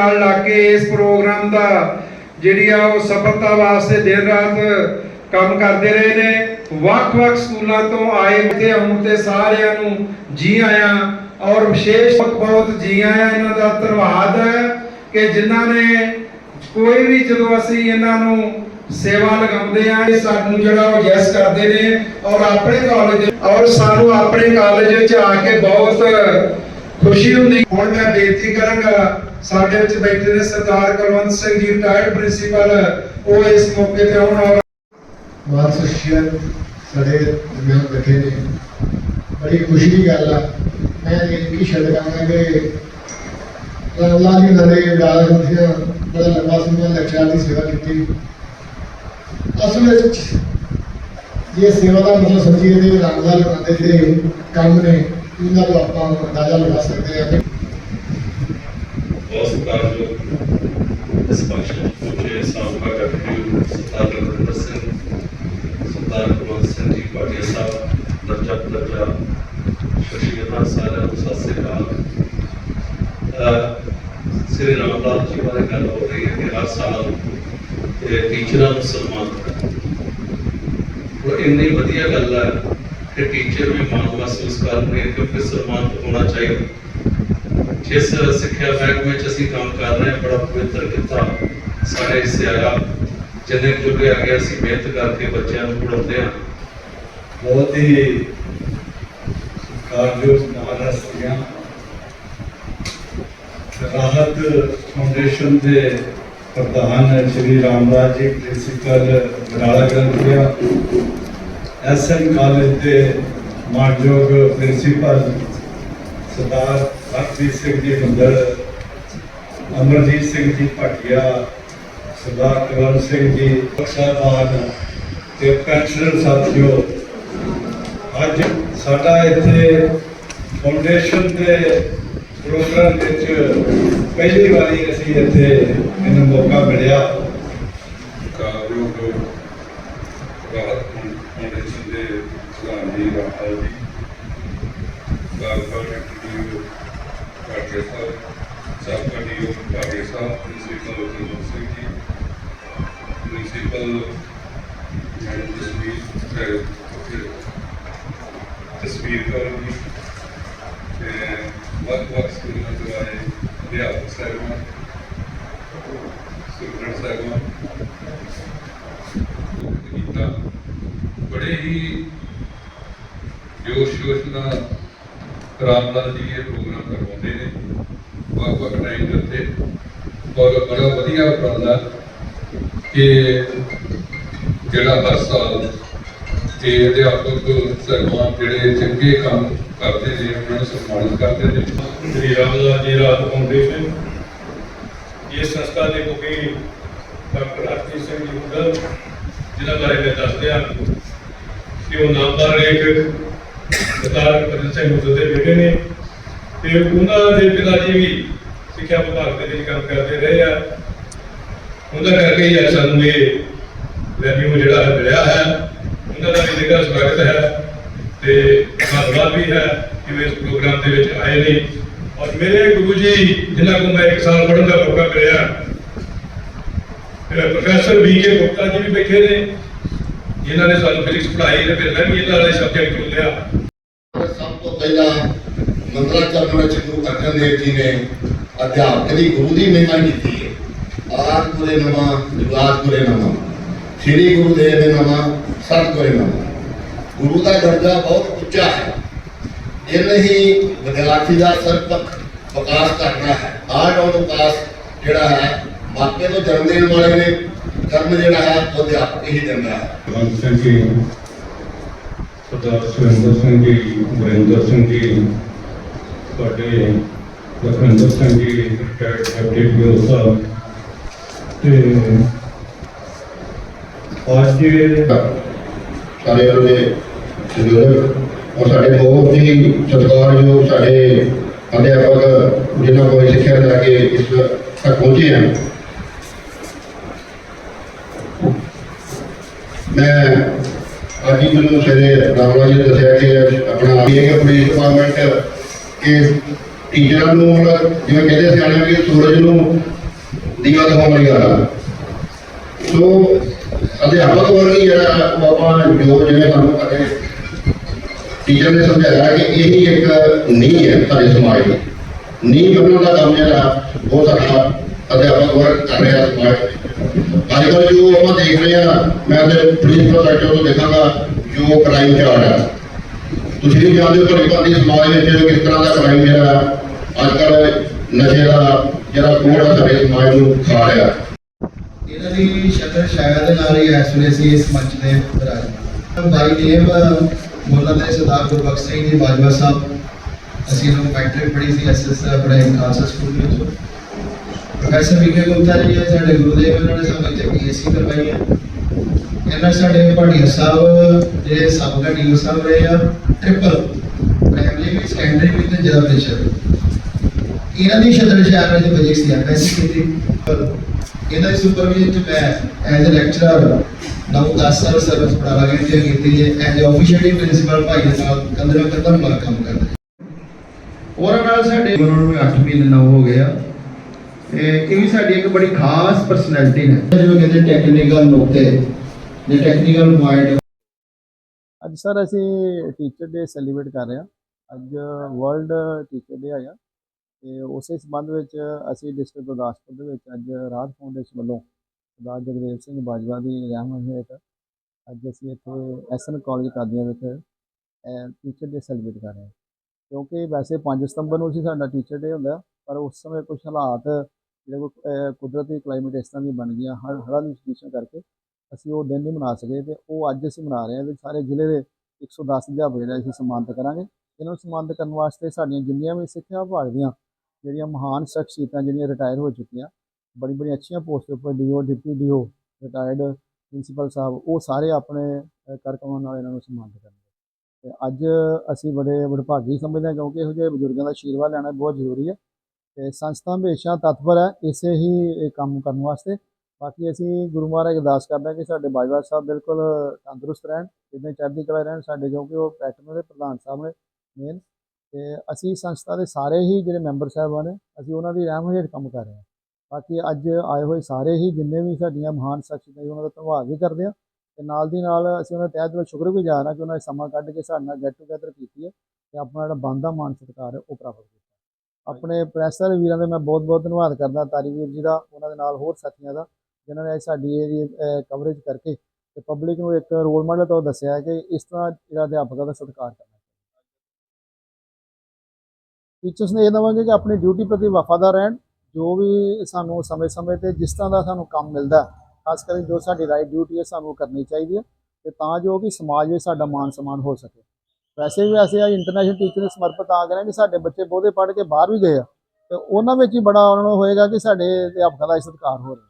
ਨਾਲ ਲੱਗ ਕੇ ਇਸ ਪ੍ਰੋਗਰਾਮ ਦਾ ਜਿਹੜੀ ਆ ਉਹ ਸਫਲਤਾ ਵਾਸਤੇ ਦਿਨ ਰਾਤ ਕੰਮ ਕਰਦੇ ਰਹੇ ਨੇ। ਵੱਖ-ਵੱਖ ਸਕੂਲਾਂ ਤੋਂ ਆਏ ਤੇ ਆਉਣ ਤੇ ਸਾਰਿਆਂ ਨੂੰ ਜੀ ਆਇਆਂ ਔਰ ਵਿਸ਼ੇਸ਼ ਬਹੁਤ ਜੀ ਆਇਆਂ। ਇਹਨਾਂ ਦਾ ਧੰਨਵਾਦ ਹੈ ਕਿ ਜਿਨ੍ਹਾਂ ਨੇ ਕੋਈ ਵੀ ਜਦੋਂ ਅਸੀਂ ਇਹਨਾਂ ਨੂੰ ਸੇਵਾ ਲਗਾਉਂਦੇ ਆ ਇਹ ਸਾਨੂੰ ਜਿਹੜਾ ਉਹ ਯੈਸ ਕਰਦੇ ਨੇ ਔਰ ਆਪਣੇ ਕਾਲਜ ਔਰ ਸਾਨੂੰ ਆਪਣੇ ਕਾਲਜ ਵਿੱਚ ਆ ਕੇ ਬਹੁਤ ਖੁਸ਼ੀ ਹੁੰਦੀ। ਹੁਣ ਮੈਂ ਬੇਨਤੀ ਕਰਾਂਗਾ, ਸਾਡੇ ਵਿੱਚ ਬੈਠੇ ਨੇ ਸਰਦਾਰ ਕੁਲਵੰਤ ਸਿੰਘ ਜੀ ਰਿਟਾਇਰਡ ਪ੍ਰਿੰਸੀਪਲ ਉਹ ਇਸ ਮੌਕੇ ਤੇ ਆਉਣ ਔਰ ਮਾਨ ਸਸ਼ੀਅਨ ਸਾਡੇ ਦਰਮਿਆਨ ਬੈਠੇ ਨੇ। ਬੜੀ ਖੁਸ਼ੀ ਦੀ ਗੱਲ ਆ। ਮੈਂ ਇਹ ਕੀ ਸ਼ਬਦ ਕਹਾਂਗਾ ਕਿ ਅੱਲਾਹ ਜੀ ਨਾਲੇ ਗਾਲ ਹੁੰਦੀਆਂ ਬੜਾ ਲੰਬਾ ਸਮਾਂ ਲੈਕਚਰ ਦੀ ਸੇਵਾ ਕੀਤੀ। ਅਸਲ ਵਿੱਚ ਇਹ ਸੇਵਾ ਦਾ ਮਤਲਬ ਸਮਝੀਏ ਤੇ ਰਾਮਦਾਲ ਲਗਾਉਂਦੇ ਜਿਹੜੇ ਕੰਮ ਨੇ ਉਹਨਾਂ ਤੋਂ ਆਪਾਂ ਅੰਦਾਜ਼ਾ ਲਗਾ ਸਕਦੇ ਹਾਂ ਕਿ ਬਹੁਤ ਸਤਿਕਾਰਯੋਗ ਇਸ ਫੰਕਸ਼ਨ ਵਿੱਚ ਪਹੁੰਚੇ ਸਾਬਕਾ ਡਾਕਟਰ ਸਰਦਾਰ ਰਵਿੰਦਰ ਸਿੰਘ ਸਰਦਾਰ ਕੁਲਵੰਤ ਸਿੰਘ ਜੀ ਪਾਟਿਆ ਸਾਹਿਬ ਦਰਜਾ ਦਰਜਾ ਸ਼ਸ਼ੀਅਤਾ ਸਾਰਿਆਂ ਨੂੰ ਸਤਿ ਸ੍ਰੀ ਅਕਾਲ ਅਹ ਸ੍ਰੀ ਰਾਮਦਾਸ ਜੀ ਬਾਰੇ ਗੱਲ ਹੋ ਰਹੀ ਹੈ ਕਿ ਹਰ ਸਾਲ ਇਹ ਟੀਚਰਾਂ ਨੂੰ ਸਨਮਾਨਿਤ ਉਹ ਇੰਨੀ ਵਧੀਆ ਗੱਲ ਹੈ ਕਿ ਟੀਚਰ ਵੀ ਮਾਣ ਮਹਿਸੂਸ ਕਰਦੇ ਨੇ ਕਿਉਂਕਿ ਸਨਮਾਨਿਤ ਹੋਣਾ ਚਾਹੀਦਾ। ਜਿਸ ਸਿੱਖਿਆ ਮਹਿਕਮੇ ਵਿੱਚ ਅਸੀਂ ਕੰਮ ਕਰ ਰਹੇ ਹਾਂ, ਬੜਾ ਪਵਿੱਤਰ ਕਿੱਤਾ ਸਾਡੇ ਹਿੱਸੇ ਆਇਆ ਜਿੰਨੇ ਕੁ ਜੁਗੇ ਆ ਗਿਆ ਅਸੀਂ ਮਿਹਨਤ ਕਰਕੇ ਬੱਚਿਆਂ ਨੂੰ ਪੜਾਉਂਦੇ ਹਾਂ। ਬਹੁਤ ਹੀ ਕਾਰਜੋਗ ਮਹਾਰਾਸ਼ਟਰੀਆਂ ਰਾਹਤ ਫਾਊਂਡੇਸ਼ਨ ਦੇ ਐਸਐਨ ਕਾਲਜ ਦੇ ਮਾਨਯੋਗ ਪ੍ਰਿੰਸੀਪਲ ਸਰਦਾਰ ਹਰਪ੍ਰੀਤ ਸਿੰਘ ਜੀ ਮੰਦਰ, ਅਮਰਜੀਤ ਸਿੰਘ ਜੀ ਭਟਿਆ, ਸਰਦਾਰ ਕੁਲਵੰਤ ਸਿੰਘ ਜੀ ਬਖਸ਼ਾਬਾਨ ਤੇ ਪੈਨਸ਼ਨਰ ਸਾਥੀਓ, ਅੱਜ ਸਾਡਾ ਇੱਥੇ ਫਾਊਂਡੇਸ਼ਨ ਦੇ ਪ੍ਰੋਗਰਾਮ ਵਿੱਚ ਪਹਿਲੀ ਵਾਰੀ ਅਸੀਂ ਇੱਥੇ ਮੈਨੂੰ ਮੌਕਾ ਮਿਲਿਆ। believe I'm healthy. God continue to you, God yourself. Yourself. And this week, of. And what, what's the Ramlal ਜੀ ਇਹ ਪ੍ਰੋਗਰਾਮ ਕਰਵਾਉਂਦੇ ਨੇ। ਵੱਖ ਵੱਖ ਟਾਈਮ ਦੇ ਉੱਤੇ। ਔਰ ਬੜਾ ਵਧੀਆ ਉਪਰਾਲਾ ਕਿ ਜਿਹੜਾ ਹਰ ਸਾਲ ਇਹ ਅਧਿਆਪਕ ਸਰਮਾਨ ਜਿਹੜੇ ਚੰਗੇ ਕੰਮ ਕਰਦੇ ਨੇ, ਉਹਨਾਂ ਨੂੰ ਸਨਮਾਨਿਤ ਕਰਦੇ ਨੇ। ਸ੍ਰੀ ਰਾਮਦਾਸ ਜੀ ਰਾਹਤ ਫਾਊਂਡੇਸ਼ਨ ਇਹ ਸੰਸਥਾ ਦੇ ਮੁਖੀ ਡਾਕਟਰ ਹਰਪ੍ਰੀਤ ਸਿੰਘ ਜੀ ਹੁੰਦਲ ਜਿਨ੍ਹਾਂ ਬਾਰੇ ਮੈਂ ਦੱਸ ਦਿਆਂ ਕਿ ਉਹ ਨਾਮਦਾਰ ਲੇਖਕ ਸਰਦਾਰ ਕਪਿਲ ਸਿੰਘ ਹੁੰਦਲ ਦੇ ਬੇਟੇ ਨੇ। ਤੇ ਉਹਨਾਂ ਦੇ ਪਿਤਾ ਜੀ ਵੀ ਸਿੱਖਿਆ ਵਿਭਾਗ ਦੇ ਵਿੱਚ ਕੰਮ ਕਰਦੇ ਰਹੇ ਆ। ਉਹਨਾਂ ਕਰਕੇ ਹੀ ਅੱਜ ਸਾਨੂੰ ਇਹ ਵੈਲਿਊ ਜਿਹੜਾ ਮਿਲਿਆ ਹੈ। ਉਹਨਾਂ ਦਾ ਵੀ ਨਿੱਘਾ ਸਵਾਗਤ ਹੈ ਤੇ ਧੰਨਵਾਦ ਵੀ ਹੈ ਕਿ ਇਸ ਪ੍ਰੋਗਰਾਮ ਦੇ ਵਿੱਚ ਆਏ ਨੇ। ਔਰ ਮੇਰੇ ਗੁਰੂ ਜੀ, ਜਿਨ੍ਹਾਂ ਕੋਲ ਮੈਂ ਇੱਕ ਸਾਲ ਪੜ੍ਹਨ ਦਾ ਮੌਕਾ ਮਿਲਿਆ ਪ੍ਰੋਫੈਸਰ ਵੀ ਕੇ ਗੁਪਤਾ ਜੀ ਵੀ ਬੈਠੇ ਨੇ, ਜਿਨ੍ਹਾਂ ਨੇ ਸਾਨੂੰ ਫਿਜ਼ਿਕਸ ਪੜ੍ਹਾਈ ਤੇ ਫਿਰ ਮੈਂ ਵੀ ਇਹਨਾਂ ਵਾਲੇ ਸਬਜੈਕਟ ਚੁਣਿਆ ਸਭ ਤੋਂ ਪਹਿਲਾਂ ਮੰਦਰਾਚਰਨ ਵਿੱਚ ਗੁਰੂ ਅਰਜਨ ਦੇਵ ਜੀ ਨੇ ਅਧਿਆਪਕ ਦੀ ਗੁਰੂ ਦੀ ਮਹਿਮਾ ਕੀਤੀ ਹੈ। ਆਦ ਗੁਰੇ ਨਮਾ ਜੁਗਾਦ ਗੁਰੇ ਨਮਾ। ਸ੍ਰੀ ਗੁਰੂ ਦੇਵ ਦੇ ਨਮਾ ਸਤ ਗੁਰੇ ਨਮਾ। ਗੁਰੂ ਦਾ ਦਰਜਾ ਬਹੁਤ ਉੱਚਾ ਹੈ। ਇਹ ਹੀ ਵਿਦਿਆਰਥੀ ਦਾ ਸਰਪੱਖ ਵਿਕਾਸ ਕਰਨਾ ਹੈ। ਆਰਟ ਆਫ ਵਿਕਾਸ ਜਿਹੜਾ ਹੈ, ਮਾਪੇ ਤੋਂ ਜਨਮ ਦੇਣ ਵਾਲੇ ਨੇ ਕਰਮ ਜਿਹੜਾ ਹੈ, ਉਹ ਅਧਿਆਪਕ ਹੀ ਦਿੰਦਾ ਹੈ। ਕੁਲਵੰਤ ਸਿੰਘ ਜੀ ਸਰਦਾਰ ਸੁਰਿੰਦਰ ਸਿੰਘ ਜੀ ਵਰਿੰਦਰ ਸਿੰਘ ਜੀ ਸਾਡੇ ਲਖਵਿੰਦਰ ਸਿੰਘ ਜੀ ਰਿਟਾਇਰਡ ਡਿਪਟੀ ਪੀਓ ਸਾਹਿਬ ਤੇ ਅੱਜ ਸਾਰੇ ਉਹਦੇ ਸਹਿਯੋਗ ਔਰ ਸਾਡੇ ਬਹੁਤ ਹੀ ਸਤਿਕਾਰਯੋਗ ਸਾਡੇ ਅਧਿਆਪਕ ਜਿਨ੍ਹਾਂ ਕੋਲ ਸਿੱਖਿਆ ਲੈ ਕੇ ਇਸ ਤੱਕ ਪਹੁੰਚੇ ਹਨ ਮੈਂ ਅੱਜ ਹੀ ਮੈਨੂੰ ਸਵੇਰੇ ਰਾਮਲਾ ਜੀ ਨੇ ਦੱਸਿਆ ਕਿ ਆਪਣਾ ਇਹ ਪੁਲਿਸ ਡਿਪਾਰਟਮੈਂਟ ਕਿ ਟੀਚਰਾਂ ਨੂੰ ਜਿਵੇਂ ਕਹਿੰਦੇ ਸਿਆਣੇ ਕਿ ਸੂਰਜ ਨੂੰ ਦੀਵਾ ਦਿਖਾਉਣ ਲਈ ਆਇਆ ਸੋ ਅਧਿਆਪਕ ਵਰਗੀ ਜਿਹੜਾ ਆਪਾਂ ਜੋ ਜਿਵੇਂ ਸਾਨੂੰ ਪਤਾ ਟੀਚਰ ਨੇ ਸਮਝਾਇਆ ਕਿ ਇਹ ਇੱਕ ਨੀਂਹ ਹੈ ਸਾਡੇ ਸਮਾਜ ਦੀ। ਨੀਂਹ ਬਣਾਉਣ ਦਾ ਕੰਮ ਜਿਹੜਾ ਉਹ ਸਾਡਾ ਅਧਿਆਪਕ ਵਰਗ ਕਰ ਰਿਹਾ ਸਮਾਜ ਅੱਜ ਕੱਲ੍ਹ ਜੋ ਆਪਾਂ ਦੇਖ ਰਹੇ ਹਾਂ ਮੈਂ ਤੇ ਪ੍ਰਿੰਸੀਪਲ ਸੈਕਟਰ ਤੋਂ ਦੇਖਾਂਗਾ ਜੋ ਕ੍ਰਾਈਮ ਚਾਰਟ ਹੈ ਤੁਸੀਂ ਵੀ ਜਾਣਦੇ ਹੋ ਤੁਹਾਡੀ ਭਾਰਤੀ ਸਮਾਜ ਵਿੱਚ ਕਿਸ ਤਰ੍ਹਾਂ ਦਾ ਕ੍ਰਾਈਮ ਜਿਹੜਾ ਅੱਜ ਕੱਲ੍ਹ ਨਸ਼ੇ ਦਾ ਜਿਹੜਾ ਕੋੜ ਆ ਸਾਡੇ ਸਮਾਜ ਨੂੰ ਖਾ ਰਿਹਾ ਇਹਨਾਂ ਦੀ ਸ਼ਕਲ ਸ਼ਾਇਦ ਦੇ ਨਾਲ ਹੀ ਇਸ ਵੇਲੇ ਅਸੀਂ ਇਸ ਮੰਚ ਦੇ ਵਿਰਾਜਮਾਨ ਬਾਈ ਨੇਮ ਮੁੱਲਾ ਦੇ ਸਰਦਾਰ ਗੁਰਬਖਸ਼ ਸਿੰਘ ਜੀ ਬਾਜਵਾ ਸਾਹਿਬ ਅਸੀਂ ਇਹਨਾਂ ਨੂੰ ਮੈਟ੍ਰਿਕ ਪੜ੍ਹੀ ਸੀ ਐਸਐਸ ਆਪਣੇ ਖਾਲਸਾ ਸਕੂਲ ਦੇ ਵਿੱਚ ਪ੍ਰੋਫੈਸਰ ਵਿਕੇ ਗੁਪਤਾ ਜੀ, ਇਹ ਸਾਡੇ ਗੁਰੂਦੇਵ ਇਹਨਾਂ ਨੇ ਸਾਨੂੰ ਇੱਥੇ ਪੀਐਸਸੀ ਕਰਵਾਈ ਹੈ ਇਹਨਾਂ ਸਾਡੇ ਭਾਟੀਆ ਸਾਹਿਬ ਜਿਹੜੇ ਸਾਬਕਾ ਡੀਓ ਸਾਹਿਬ ਰਹੇ ਆ ਟ੍ਰਿਪਲ ਪ੍ਰਾਇਮਰੀ ਵੀ ਸੈਕੰਡਰੀ ਵੀ ਤੇ ਜ਼ਿਲ੍ਹਾ ਪ੍ਰੀਸ਼ਦ। ਇਹਨਾਂ ਦੀ ਸ਼ਤਰ ਸ਼ਹਿਰ ਵਿੱਚ ਫਿਜ਼ਿਕਸ ਦੀ ਐਮਐਸਸੀ ਕੀਤੀ ਇਹਨਾਂ ਦੀ ਸੁਪਰਵਿਜ਼ਨ ਚ ਮੈਂ ਐਜ਼ ਅ ਲੈਕਚਰਰ 9-10 ਸਾਲ ਸਰਵਿਸ ਪੜਾਵਾ ਗਈ ਕੀਤੀ ਹੈ ਐਜ਼ ਅ ਆਫੀਸ਼ੀਅਲੀ ਪ੍ਰਿੰਸੀਪਲ ਭਾਈ ਦੇ ਨਾਲ ਕੰਦਰਾ ਕੰਦਰ ਨਾਲ ਕੰਮ ਕਰਦਾ। ਉਹਨਾਂ ਨਾਲ ਸਾਡੇ ਉਹਨਾਂ ਨੂੰ 8 ਮਹੀਨੇ ਨਾ ਹੋ ਗਿਆ ਇਹ ਇਹ ਵੀ ਸਾਡੀ ਇੱਕ ਬੜੀ ਖਾਸ ਪਰਸਨੈਲਿਟੀ ਨੇ। ਜਿਵੇਂ ਕਹਿੰਦੇ ਟੈਕਨੀਕਲ ਨੁਕਤੇ ਜੇ ਟੈਕਨੀਕਲ ਪੁਆਇੰਟ ਅੱਜ ਸਰ ਅਸੀਂ ਟੀਚਰ ਡੇ ਸੈਲੀਬ੍ਰੇਟ ਕਰ ਰਹੇ ਹਾਂ। ਅੱਜ ਵਰਲਡ ਟੀਚਰ ਡੇ ਆਇਆ। ਤੇ ਉਸੇ ਸੰਬੰਧ ਵਿੱਚ ਅਸੀਂ ਡਿਸਟ੍ਰਿਕਟ ਗੁਰਦਾਸਪੁਰ ਦੇ ਵਿੱਚ ਅੱਜ ਰਾਜ ਫਾਊਂਡੇਸ਼ਨ ਵੱਲੋਂ ਸਰਦਾਰ ਜਗਦੇਵ ਸਿੰਘ ਬਾਜਵਾ ਦੀ ਰਹਿਨੁਮਾਈ ਹੇਠ ਅੱਜ ਅਸੀਂ ਇੱਥੇ ਐਸਐਨ ਕਾਲਜ ਕਾਦੀਆਂ ਵਿੱਚ ਟੀਚਰ ਡੇ ਸੈਲੀਬ੍ਰੇਟ ਕਰ ਰਹੇ ਹਾਂ। ਕਿਉਂਕਿ ਵੈਸੇ 5 ਸਤੰਬਰ ਨੂੰ ਸੀ ਸਾਡਾ ਟੀਚਰ ਡੇ ਹੁੰਦਾ ਪਰ ਉਸ ਸਮੇਂ ਕੁਝ ਹਾਲਾਤ ਜਿਹੜੇ ਕੋਈ ਕੁਦਰਤੀ ਕਲਾਈਮੇਟ ਇਸ ਤਰ੍ਹਾਂ ਦੀ ਬਣ ਗਈਆਂ ਹਰ ਹੜ੍ਹਾਂ ਦੀ ਸਿਚੁਏਸ਼ਨ ਕਰਕੇ ਅਸੀਂ ਉਹ ਦਿਨ ਨਹੀਂ ਮਨਾ ਸਕੇ ਤੇ ਉਹ ਅੱਜ ਅਸੀਂ ਮਨਾ ਰਹੇ ਹਾਂ ਤੇ ਸਾਰੇ ਜ਼ਿਲ੍ਹੇ ਦੇ 110 ਅਧਿਆਪਕ ਜਿਹੜੇ ਅਸੀਂ ਸਨਮਾਨਿਤ ਕਰਾਂਗੇ। ਇਹਨਾਂ ਨੂੰ ਸਨਮਾਨਿਤ ਕਰਨ ਵਾਸਤੇ ਸਾਡੀਆਂ ਜਿੰਨੀਆਂ ਵੀ ਸਿੱਖਿਆ ਵਿਭਾਗ ਦੀਆਂ ਜਿਹੜੀਆਂ ਮਹਾਨ ਸ਼ਖਸੀਅਤਾਂ ਜਿਹੜੀਆਂ ਰਿਟਾਇਰ ਹੋ ਚੁੱਕੀਆਂ ਬੜੀ ਬੜੀ ਅੱਛੀਆਂ ਪੋਸਟ ਉੱਪਰ DO deputy DO retired principal ਸਾਹਿਬ ਉਹ ਸਾਰੇ ਆਪਣੇ ਅਹ, ਨਾਲ ਇਹਨਾਂ ਨੂੰ ਸਨਮਾਨਿਤ ਕਰਨਗੇ। ਤੇ ਅੱਜ ਅਸੀਂ ਬੜੇ ਵਡਭਾਗੀ ਸਮਝਦੇ ਹਾਂ ਕਿਉਂਕਿ ਇਹੋ ਜਿਹੇ ਬਜ਼ੁਰਗਾਂ ਦਾ ਆਸ਼ੀਰਵਾਦ ਲੈਣਾ ਬਹੁਤ ਜ਼ਰੂਰੀ ਹੈ। ਤੇ ਸੰਸਥਾ ਹਮੇਸ਼ਾ ਤਤਪਰ ਹੈ, ਇਸੇ ਹੀ ਕੰਮ ਕਰਨ ਵਾਸਤੇ। ਬਾਕੀ ਅਸੀਂ ਗੁਰੂ ਮਹਾਰਾਜ ਅਰਦਾਸ ਕਰਦੇ ਹਾਂ ਕਿ ਸਾਡੇ ਬਾਜਵਾ ਸਾਹਿਬ ਬਿਲਕੁਲ ਤੰਦਰੁਸਤ ਰਹਿਣ, ਜਿੰਨੇ ਚੜ੍ਹਦੀ ਕਲਾ ਰਹਿਣ, ਸਾਡੇ ਕਿਉਂਕਿ ਉਹ ਪੈਟਰਨ ਦੇ ਪ੍ਰਧਾਨ ਸਾਹਿਬ ਨੇ ਮੇਨ ਤੇ ਅਸੀਂ ਸੰਸਥਾ ਦੇ ਸਾਰੇ ਹੀ ਜਿਹੜੇ ਮੈਂਬਰ ਸਾਹਿਬਾਨ ਨੇ, ਅਸੀਂ ਉਹਨਾਂ ਦੀ ਰਹਿਮ ਹੇਠ ਕੰਮ ਕਰ ਰਹੇ ਹਾਂ। ਬਾਕੀ ਅੱਜ ਆਏ ਹੋਏ ਸਾਰੇ ਹੀ ਜਿੰਨੇ ਵੀ ਸਾਡੀਆਂ ਮਹਾਨ ਸ਼ਖਸੀਅਤਾਂ ਉਹਨਾਂ ਦਾ ਧੰਨਵਾਦ ਵੀ ਕਰਦੇ ਹਾਂ। ਤੇ ਨਾਲ ਦੀ ਨਾਲ ਅਸੀਂ ਉਹਨਾਂ ਦਾ ਤਹਿ ਦਿਲੋਂ ਸ਼ੁਕਰਗੁਜ਼ਾਰ ਹਾਂ ਕਿ ਉਹਨਾਂ ਨੇ ਸਮਾਂ ਕੱਢ ਕੇ ਸਾਡੇ ਨਾਲ ਗੈਟ ਟੂਗੇਦਰ ਕੀਤੀ ਹੈ ਤੇ ਆਪਣਾ ਜਿਹੜਾ ਬਣਦਾ ਮਾਨ ਸਤਿਕਾਰ ਹੈ, ਉਹ ਪ੍ਰਾਪਤ ਕੀਤਾ। ਆਪਣੇ ਪ੍ਰੈਸਰ ਵੀਰਾਂ ਦਾ ਮੈਂ ਬਹੁਤ ਬਹੁਤ ਧੰਨਵਾਦ ਕਰਦਾ ਤਾਰੀ ਵੀਰ ਜੀ ਦਾ, ਉਹਨਾਂ ਦੇ ਨਾਲ ਹੋਰ ਸਾਥੀਆਂ ਦਾ, ਜਿਨ੍ਹਾਂ ਨੇ ਅੱਜ ਸਾਡੀ ਇਹ ਕਵਰੇਜ ਕਰਕੇ ਤੇ ਪਬਲਿਕ ਨੂੰ ਇੱਕ ਰੋਲ ਮਾਡਲ ਤੋਂ ਦੱਸਿਆ ਕਿ ਇਸ ਤਰ੍ਹਾਂ ਜਿਹੜਾ ਅਧਿਆਪਕਾਂ ਦਾ ਸਤਿਕਾਰ ਕਰਨਾ ਟੀਚਰਸ ਨੇ ਇਹ ਦਵਾਂਗੇ ਕਿ ਆਪਣੀ ਡਿਊਟੀ ਪ੍ਰਤੀ ਵਫਾਦਾਰ ਰਹਿਣ, ਜੋ ਵੀ ਸਾਨੂੰ ਸਮੇਂ-ਸਮੇਂ ਤੇ ਜਿਸ ਤਰ੍ਹਾਂ ਦਾ ਸਾਨੂੰ ਕੰਮ ਮਿਲਦਾ, ਖਾਸ ਕਰਕੇ ਜੋ ਸਾਡੀ ਰਾਈਟ ਡਿਊਟੀ ਹੈ ਸਾਨੂੰ ਉਹ ਕਰਨੀ ਚਾਹੀਦੀ ਹੈ ਤੇ ਤਾਂ ਜੋ ਕਿ ਸਮਾਜ ਵਿੱਚ ਸਾਡਾ ਮਾਨ ਸਨਮਾਨ ਹੋ ਸਕੇ। ਵੈਸੇ ਵੀ ਵੈਸੇ ਆ ਇੰਟਰਨੈਸ਼ਨਲ ਟੀਚਰ ਸਮਰਪਿਤ ਆ ਗਏ ਹਾਂ ਕਿ ਸਾਡੇ ਬੱਚੇ ਬਹੁਤੇ ਪੜ੍ਹ ਕੇ ਬਾਹਰ ਵੀ ਗਏ ਆ ਤੇ ਉਹਨਾਂ ਵਿੱਚ ਹੀ ਬੜਾ ਉਹਨਾਂ ਨੂੰ ਹੋਏਗਾ ਕਿ ਸਾਡੇ ਅਧਿਆਪਕਾਂ ਦਾ ਸਤਿਕਾਰ ਹੋ ਰਿਹਾ।